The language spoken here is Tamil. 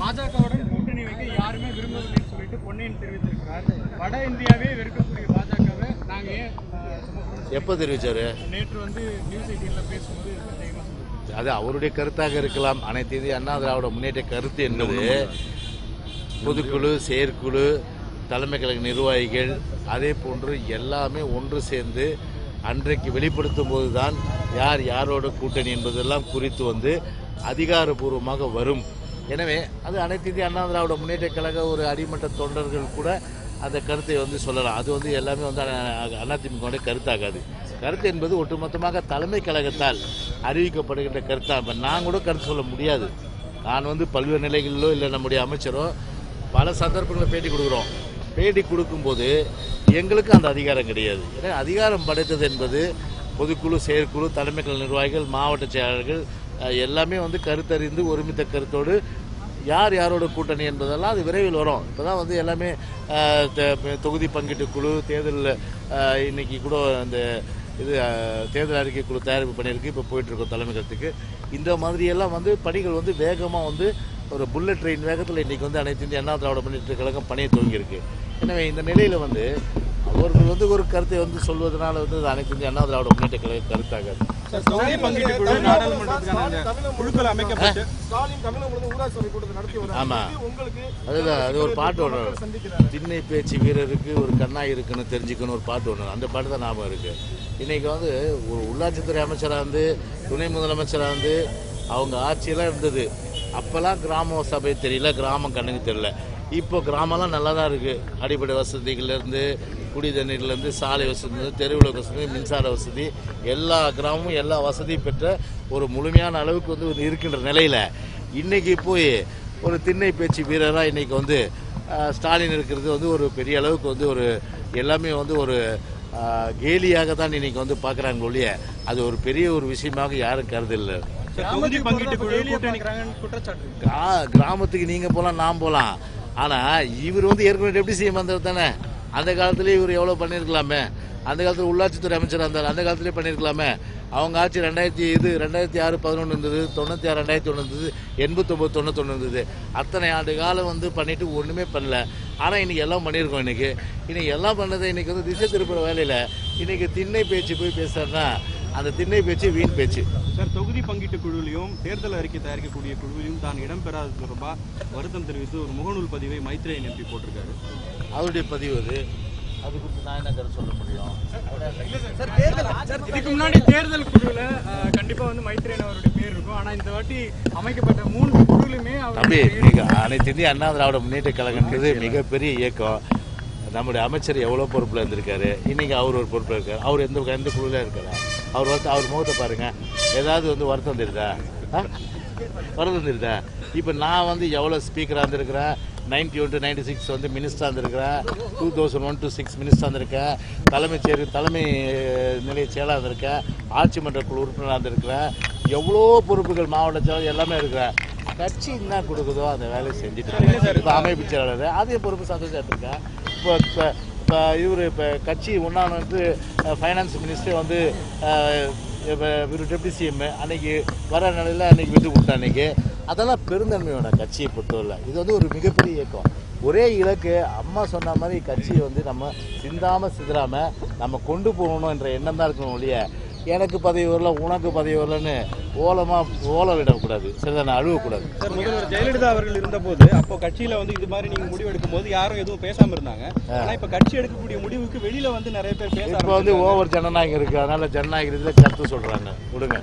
பாஜகவுடன் கூட்டணி வைக்க யாருமே விரும்பவில்லைன்னு சொல்லிட்டு பொன்னையன் தெரிவித்திருக்கிறார். வட இந்தியாவே வெறுக்கக்கூடிய பாஜகவை நாங்க? எப்போ தெரிவிச்சாரு? நேற்று வந்து நியூஸ் எயிட்டீன்ல பேசும்போது. அது அவருடைய கருத்தாக இருக்கலாம். அனைத்து இந்திய அண்ணா திராவிட முன்னேற்ற கருத்து என்பது பொதுக்குழு செயற்குழு தலைமை கழக நிர்வாகிகள் அதே போன்று எல்லாமே ஒன்று சேர்ந்து அன்றைக்கு வெளிப்படுத்தும் போதுதான் யார் யாரோட கூட்டணி என்பதெல்லாம் குறித்து வந்து அதிகாரப்பூர்வமாக வரும். எனவே அது அனைத்து இந்திய அண்ணா திராவிட முன்னேற்ற கழக ஒரு அடிமட்ட தொண்டர்கள் கூட அந்த கருத்தை வந்து சொல்லலாம். அது வந்து எல்லாமே வந்து அதிமுக கருத்தாகாது. கருத்து என்பது ஒட்டுமொத்தமாக தலைமை கழகத்தால் அறிவிக்கப்படுகின்ற கருத்தாக இப்ப நான் கூட கருத்து சொல்ல முடியாது. நான் வந்து பல்வேறு நிலைகளிலோ இல்லை நம்முடைய அமைச்சரோ பல சந்தர்ப்பங்களில் பேட்டி கொடுக்குறோம். பேட்டி கொடுக்கும்போது எங்களுக்கு அந்த அதிகாரம் கிடையாது. ஏன்னா அதிகாரம் படைத்தது என்பது பொதுக்குழு செயற்குழு தலைமைகள் நிர்வாகிகள் மாவட்ட செயலாளர்கள் எல்லாமே வந்து கருத்தறிந்து ஒருமித்த கருத்தோடு யார் யாரோட கூட்டணி என்பதெல்லாம் அது விரைவில் வரும். இப்போ தான் வந்து எல்லாமே தொகுதி பங்கீட்டு குழு தேர்தலில் இன்னைக்கு கூட அந்த இது தேர்தல் அறிக்கை குழு தயாரிப்பு பண்ணியிருக்கு இப்போ போயிட்டுருக்கோம் தலைமையகத்துக்கு இந்த மாதிரியெல்லாம் வந்து பணிகள் வந்து வேகமாக வந்து ஒரு புல்லட் ட்ரெயின் வேகத்தில் இன்றைக்கி வந்து அனைத்து இந்திய அண்ணா திராவிட முன்னேற்ற கழகம் பணியை துவங்கியிருக்கு. எனவே இந்த நிலையில் வந்து அவர்கள் வந்து ஒரு கருத்தை வந்து சொல்வதனால வந்து அனைத்து இந்திய அண்ணா திராவிட முன்னேற்ற கழக கருத்தாகாது ஒரு பாட்டு ஒன்று. திண்ணை பேச்சு வீரருக்கு ஒரு கண்ணா இருக்குன்னு தெரிஞ்சுக்கணும் ஒரு பாட்டு ஒன்று. அந்த பாட்டு தான் ஞாபகம் இருக்கு. இன்னைக்கு வந்து ஒரு உள்ளாட்சித்துறை அமைச்சராக இருந்து துணை முதலமைச்சராக இருந்து அவங்க ஆட்சியெல்லாம் இருந்தது. அப்போல்லாம் கிராம சபை தெரியல கிராமம் கண்ணுக்கு தெரியல. இப்போ கிராமம்லாம் நல்லா தான் இருக்குது அடிப்படை வசதிகள்லேருந்து குடி தண்ணீர்லேருந்து சாலை வசதி தெருவில் வசதி மின்சார வசதி எல்லா கிராமமும் எல்லா வசதியும் பெற்ற ஒரு முழுமையான அளவுக்கு வந்து ஒரு இருக்கின்ற நிலையில் இன்னைக்கு போய் ஒரு திண்ணை பேச்சு வீரராக இன்னைக்கு வந்து ஸ்டாலின் இருக்கிறது வந்து ஒரு பெரிய அளவுக்கு வந்து ஒரு எல்லாமே வந்து ஒரு கேலியாக தான் இன்னைக்கு வந்து பார்க்குறாங்க ஒழிய அது ஒரு பெரிய ஒரு விஷயமாக யாரும் கருதில்லை கிராமத்துக்கு நீங்கள் போகலாம் நான் போகலாம் ஆனால் இவர் வந்து ஏற்கனவே டெப்டி சிஎம் வந்தவர் தானே. அந்த காலத்துலேயே இவர் எவ்வளோ பண்ணியிருக்கலாமே? அந்த காலத்தில் உள்ளாட்சித்துறை அமைச்சராக இருந்தார். அந்த காலத்துலேயே பண்ணியிருக்கலாமே. அவங்க ஆட்சி ரெண்டாயிரத்தி இது ரெண்டாயிரத்தி ஆறு பதினொன்று இருந்தது தொண்ணூற்றி ஆறு ரெண்டாயிரத்தி ஒன்று இருந்தது எண்பத்தொம்பது தொண்ணூத்தொன்று இருந்தது. அத்தனை ஆண்டு காலம் வந்து பண்ணிட்டு ஒன்றுமே பண்ணல. ஆனால் இன்னைக்கு எல்லாம் பண்ணியிருக்கோம் இன்னைக்கு. இன்னைக்கு எல்லாம் பண்ணதை இன்னைக்கு வந்து திசை திருப்புற வேலையில் இன்னைக்கு திண்ணை பேச்சு போய் பேசுறேன்னா அந்த திண்ணை பேச்சு வீண் பேச்சு. சார் தொகுதி பங்கீட்டு குழுவிலையும் தேர்தல் அறிக்கை தயாரிக்கக்கூடிய குழுவிலையும் தான் இடம்பெறாத தொடர்பாக வருத்தம் தெரிவித்து ஒரு முகநூல் பதிவை மைத்ரேயன் எம்பி போட்டிருக்காரு. அவருடைய பதிவு அது. அது குறித்து நான் என்ன கருத்து சொல்ல முடியும்? இதுக்கு முன்னாடி தேர்தல் குழுல அஹ், கண்டிப்பா வந்து மைத்ரேயன் அவருடைய பேர் இருக்கும். ஆனா இந்த வாட்டி அமைக்கப்பட்ட மூன்று குழுலுமே தம்பி மிக அனைத்து இந்திய அண்ணா திராவிட முன்னேற்ற கழகன்றது மிகப்பெரிய இயக்கம். நம்முடைய அமைச்சர் எவ்வளோ பொறுப்பில் இருந்திருக்காரு? இன்னைக்கு அவர் ஒரு பொறுப்பில் இருக்காரு. அவர் எந்த எந்த குழுவில் இருக்காரு? அவர் வந்து அவர் முகத்தை பாருங்க. ஏதாவது வந்து வருத்தம் தெரியுதா? வருத்தம் தெரியுதா இப்போ நான் வந்து எவ்வளோ ஸ்பீக்கராக இருந்திருக்கிறேன்? Ninety one to ninety six வந்து மினிஸ்டராக இருந்திருக்கிறேன் two thousand one to six மினிஸ்டராக இருந்திருக்கேன். தலைமைச் செயல் தலைமை நிலைய செயலாளர் இருந்திருக்கேன். ஆட்சி மன்ற குழு உறுப்பினராக இருந்திருக்கிறேன். எவ்வளோ பொறுப்புகள் மாவட்ட செயலர் எல்லாமே இருக்கிறேன். கட்சி என்ன கொடுக்குதோ அந்த வேலையை செஞ்சுட்டு. இப்போ அமைப்பு செயலாளர் அதையும் பொறுப்பு சந்தோஷம் இருக்கேன் இப்போ இப்போ இவர் இப்போ கட்சி ஒன்றாம் வந்து ஃபைனான்ஸ் மினிஸ்டர் வந்து இவர் டெப்டி சிஎம் அன்னைக்கு வர நிலையில் அன்னைக்கு விட்டு கொடுத்தேன் அன்னைக்கு அதெல்லாம் பெருந்தன்மையோட கட்சியை பொறுத்தவரை. இது வந்து ஒரு மிகப்பெரிய இயக்கம். ஒரே இலக்கு அம்மா சொன்ன மாதிரி கட்சியை வந்து நம்ம சிந்தாமல் சிதறாமல் நம்ம கொண்டு போகணும் என்ற எண்ணம் தான் இருக்கணும் ஒழிய எனக்கு பதவி வரல உனக்கு பதவி வரலன்னு ஓலமாக ஓலை விடக்கூடாது சரிதானே? அழுவக்கூடாது. சார் முதல்வர் ஜெயலலிதா அவர்கள் இருந்தபோது அப்போ கட்சியில வந்து இது மாதிரி நீங்க முடிவு எடுக்கும் போது யாரும் எதுவும் பேசாம இருந்தாங்க. ஆனா இப்ப கட்சி எடுக்கக்கூடிய முடிவுக்கு வெளியில வந்து நிறைய பேர் பேச இப்போ வந்து ஓவர் ஜனநாயகம் இருக்கு. அதனால ஜனநாயகத்தில் கருத்து சொல்றாங்க. விடுங்க.